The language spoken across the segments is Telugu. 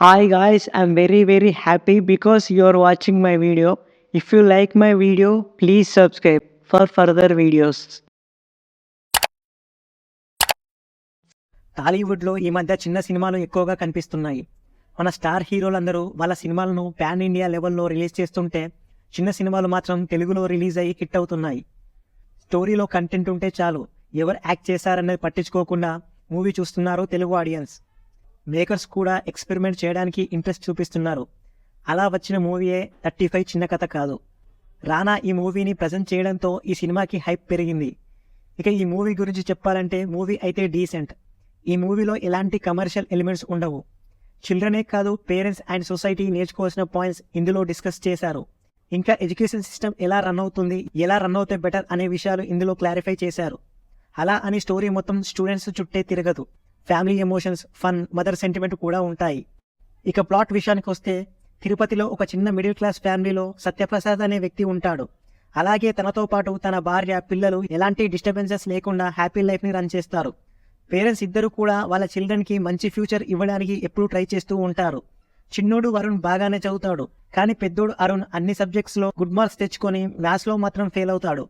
Hi guys, I'm very very happy because you're watching my video. If you like my video, please subscribe for further videos. టాలీవుడ్లో ఈ మధ్య చిన్న సినిమాలు ఎక్కువగా కనిపిస్తున్నాయి మన స్టార్ హీరోలందరూ వాళ్ళ సినిమాలను పాన్ ఇండియా లెవెల్లో రిలీజ్ చేస్తుంటే చిన్న సినిమాలు మాత్రం తెలుగులో రిలీజ్ అయ్యి హిట్ అవుతున్నాయి స్టోరీలో కంటెంట్ ఉంటే చాలు ఎవరు యాక్ట్ చేశారనేది పట్టించుకోకుండా మూవీ చూస్తున్నారు తెలుగు ఆడియన్స్ మేకర్స్ కూడా ఎక్స్పెరిమెంట్ చేయడానికి ఇంట్రెస్ట్ చూపిస్తున్నారు. అలా వచ్చిన మూవీయే థర్టీ ఫైవ్ చిన్న కథ కాదు. రానా ఈ మూవీని ప్రజెంట్ చేయడంతో ఈ సినిమాకి హైప్ పెరిగింది. ఇక ఈ మూవీ గురించి చెప్పాలంటే మూవీ అయితే డీసెంట్. ఈ మూవీలో ఎలాంటి కమర్షియల్ ఎలిమెంట్స్ ఉండవు. చిల్డ్రనే కాదు పేరెంట్స్ అండ్ సొసైటీ నేర్చుకోవాల్సిన పాయింట్స్ ఇందులో డిస్కస్ చేశారు. ఇంకా ఎడ్యుకేషన్ సిస్టమ్ ఎలా రన్ అవుతుంది ఎలా రన్ అవుతే బెటర్ అనే విషయాలు ఇందులో క్లారిఫై చేశారు. అలా అని స్టోరీ మొత్తం స్టూడెంట్స్ చుట్టే తిరగదు. Family emotions fun mother sentiment కూడా ఉంటాయి. ఇక ప్లాట్ విషయానికి వస్తే తిరుపతిలో ఒక చిన్న మిడిల్ క్లాస్ ఫ్యామిలీలో సత్యప్రసాద్ అనే వ్యక్తి ఉంటాడు. అలాగే తనతో పాటు తన భార్య పిల్లలు ఎలాంటి డిస్టర్బెన్సెస్ లేకుండా హ్యాపీ లైఫ్ని రన్ చేస్తారు. పేరెంట్స్ ఇద్దరు కూడా వాళ్ళ చిల్డ్రన్కి మంచి ఫ్యూచర్ ఇవ్వడానికి ఎప్పుడూ ట్రై చేస్తూ ఉంటారు. చిన్నోడు వరుణ్ బాగానే చదువుతాడు కానీ పెద్దోడు అరుణ్ అన్ని సబ్జెక్ట్స్లో గుడ్ మార్క్స్ తెచ్చుకొని మ్యాథ్స్లో మాత్రం ఫెయిల్ అవుతాడు.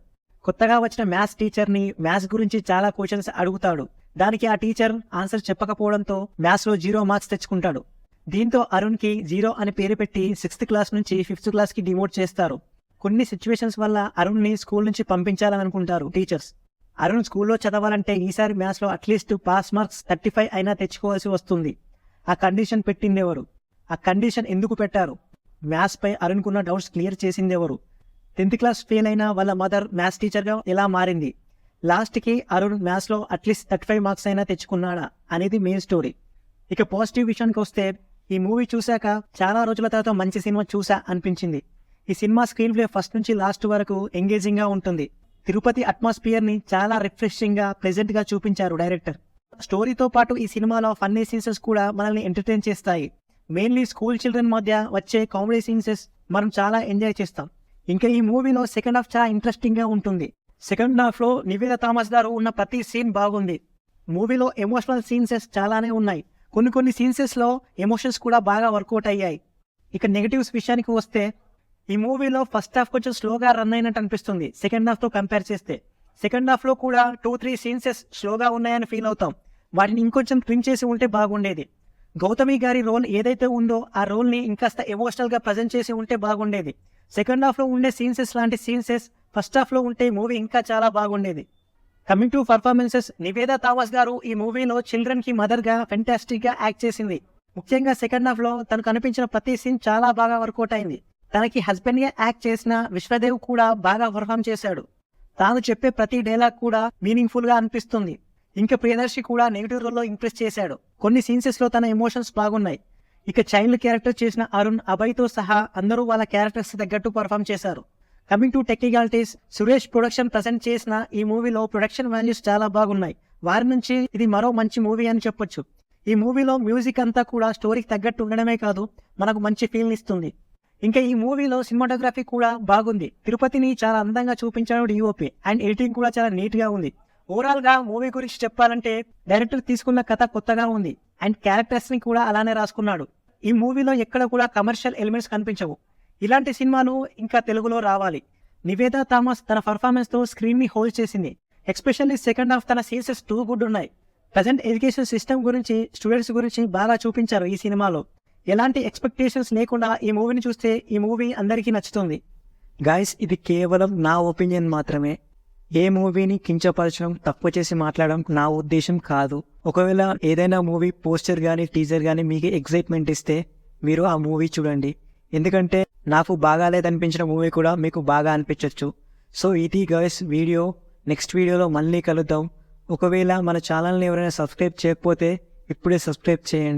కొత్తగా వచ్చిన మ్యాథ్స్ టీచర్ని మ్యాథ్స్ గురించి చాలా క్వశ్చన్స్ అడుగుతాడు. దానికి ఆ టీచర్ ఆన్సర్ చెప్పకపోవడంతో మ్యాథ్స్లో జీరో మార్క్స్ తెచ్చుకుంటాడు. దీంతో అరుణ్కి జీరో అని పేరు పెట్టి సిక్స్త్ క్లాస్ నుంచి ఫిఫ్త్ క్లాస్కి డిమోట్ చేస్తారు. కొన్ని సిచ్యువేషన్స్ వల్ల అరుణ్ని స్కూల్ నుంచి పంపించాలని అనుకుంటారు టీచర్స్. అరుణ్ స్కూల్లో చదవాలంటే ఈసారి మ్యాథ్స్లో at least pass marks thirty five అయినా తెచ్చుకోవాల్సి వస్తుంది. ఆ కండిషన్ పెట్టిందెవరు? ఆ కండిషన్ ఎందుకు పెట్టారు? మ్యాథ్స్ పై అరుణ్కున్న డౌట్స్ క్లియర్ చేసిందెవరు? టెన్త్ క్లాస్ ఫెయిల్ అయిన వాళ్ళ మదర్ మ్యాథ్స్ టీచర్గా ఎలా మారింది? లాస్ట్కి అరుణ్ మ్యాథ్స్లో అట్లీస్ట్ థర్టీ ఫైవ్ మార్క్స్ అయినా తెచ్చుకున్నాడా అనేది మెయిన్ స్టోరీ ఇక పాజిటివ్ విషయానికి వస్తే ఈ మూవీ చూశాక చాలా రోజుల తర్వాత మంచి సినిమా చూసా అనిపించింది. ఈ సినిమా స్క్రీన్ ప్లే ఫస్ట్ నుంచి లాస్ట్ వరకు ఎంగేజింగ్గా ఉంటుంది. తిరుపతి అట్మాస్ఫియర్ని చాలా రిఫ్రెషింగ్గా ప్రెజెంట్గా చూపించారు డైరెక్టర్ స్టోరీతో పాటు ఈ సినిమాలో ఫన్నీ సీన్సెస్ కూడా మనల్ని ఎంటర్టైన్ చేస్తాయి. మెయిన్లీ స్కూల్ చిల్డ్రన్ మధ్య వచ్చే కామెడీ సీన్సెస్ మనం చాలా ఎంజాయ్ చేస్తాం. ఇంకా ఈ మూవీలో సెకండ్ హాఫ్ చాలా ఇంట్రెస్టింగ్గా ఉంటుంది. సెకండ్ హాఫ్లో నివేద థామస్ గారు ఉన్న ప్రతి సీన్ బాగుంది. మూవీలో ఎమోషనల్ సీన్సెస్ చాలానే ఉన్నాయి. కొన్ని కొన్ని సీన్సెస్లో ఎమోషన్స్ కూడా బాగా వర్కౌట్ అయ్యాయి. ఇక నెగటివ్స్ విషయానికి వస్తే ఈ మూవీలో ఫస్ట్ హాఫ్ కొంచెం స్లోగా రన్ అయినట్టు అనిపిస్తుంది. సెకండ్ హాఫ్తో కంపేర్ చేస్తే. సెకండ్ హాఫ్లో కూడా టూ త్రీ సీన్సెస్ స్లోగా ఉన్నాయని ఫీల్ అవుతాం. వాటిని ఇంకొంచెం ట్రిమ్ చేసి ఉంటే బాగుండేది. గౌతమి గారి రోల్ ఏదైతే ఉందో ఆ రోల్ని ఇంకాస్త ఎమోషనల్గా ప్రజెంట్ చేసి ఉంటే బాగుండేది. సెకండ్ హాఫ్లో ఉండే సీన్సెస్ లాంటి సీన్సెస్ ఫస్ట్ హాఫ్లో ఉంటే మూవీ ఇంకా చాలా బాగుండేది. Coming to performances Nivetha Thomas గారు ఈ మూవీలో చిల్డ్రన్ మదర్గా మదర్గా యాక్ట్ చేసింది. ముఖ్యంగా సెకండ్ హాఫ్లో తనకు తను కనిపించిన ప్రతి సీన్ చాలా బాగా వర్కౌట్ అయింది. తనకి హస్బెండ్గా యాక్ట్ చేసిన విశ్వదేవ్ కూడా బాగా పర్ఫామ్ చేశాడు. తాను చెప్పే ప్రతి డైలాగ్ కూడా మీనింగ్ఫుల్గా అనిపిస్తుంది. ఇంకా ప్రియదర్శి కూడా నెగిటివ్ రోల్లో ఇంప్రెస్ చేశాడు. కొన్ని సీన్సెస్లో తన ఎమోషన్స్ బాగున్నాయి. ఇక చైల్డ్ క్యారెక్టర్ చేసిన అరుణ్ అభయ్తో సహా అందరూ వాళ్ళ క్యారెక్టర్స్ తగ్గట్టు పర్ఫామ్ చేశారు. Coming to technicalities Suresh production present చేసిన ఈ మూవీలో ప్రొడక్షన్ వాల్యూస్ చాలా బాగున్నాయి. వారి నుంచి ఇది మరో మంచి మూవీ అని చెప్పొచ్చు. ఈ మూవీలో మ్యూజిక్ అంతా కూడా స్టోరీకి తగ్గట్టు ఉండడమే కాదు మనకు మంచి ఫీల్ ఇస్తుంది. ఇంకా ఈ మూవీలో సినిమాటోగ్రఫీ కూడా బాగుంది. తిరుపతిని చాలా అందంగా చూపించాడు డిఓపి అండ్ ఎడిటింగ్ కూడా చాలా నీట్గా ఉంది. ఓవరాల్గా మూవీ గురించి చెప్పాలంటే డైరెక్టర్ తీసుకున్న కథ కొత్తగా ఉంది. అండ్ క్యారెక్టర్స్ని కూడా అలానే రాసుకున్నాడు. ఈ మూవీలో ఎక్కడ కూడా కమర్షియల్ ఎలిమెంట్స్ కనిపించవు. ఇలాంటి సినిమాలు ఇంకా తెలుగులో రావాలి. నివేదా థామస్ తన పర్ఫార్మెన్స్తో స్క్రీన్ని హోల్డ్ చేసింది. ఎస్పెషల్లీ సెకండ్ హాఫ్ తన సీన్సెస్ టూ గుడ్ ఉన్నాయి. ప్రజెంట్ ఎడ్యుకేషన్ సిస్టమ్ గురించి స్టూడెంట్స్ గురించి బాగా చూపించారు ఈ సినిమాలో. ఎలాంటి ఎక్స్పెక్టేషన్స్ లేకుండా ఈ మూవీని చూస్తే ఈ మూవీ అందరికీ నచ్చుతుంది. గాయస్ ఇది కేవలం నా ఒపీనియన్ మాత్రమే. ఏ మూవీని కించపరచడం తప్పు చేసి మాట్లాడడం నా ఉద్దేశం కాదు. ఒకవేళ ఏదైనా మూవీ పోస్టర్ కానీ టీజర్ కానీ మీకు ఎగ్జైట్మెంట్ ఇస్తే మీరు ఆ మూవీ చూడండి. ఎందుకంటే నాకు బాగా లేదనిపించిన మూవీ కూడా మీకు బాగా అనిపించవచ్చు సో ఇది గైస్ వీడియో నెక్స్ట్ వీడియోలో మళ్ళీ కలుద్దాం. ఒకవేళ మన ఛానల్ని ఎవరైనా సబ్స్క్రైబ్ చేయకపోతే ఇప్పుడే సబ్స్క్రైబ్ చేయండి.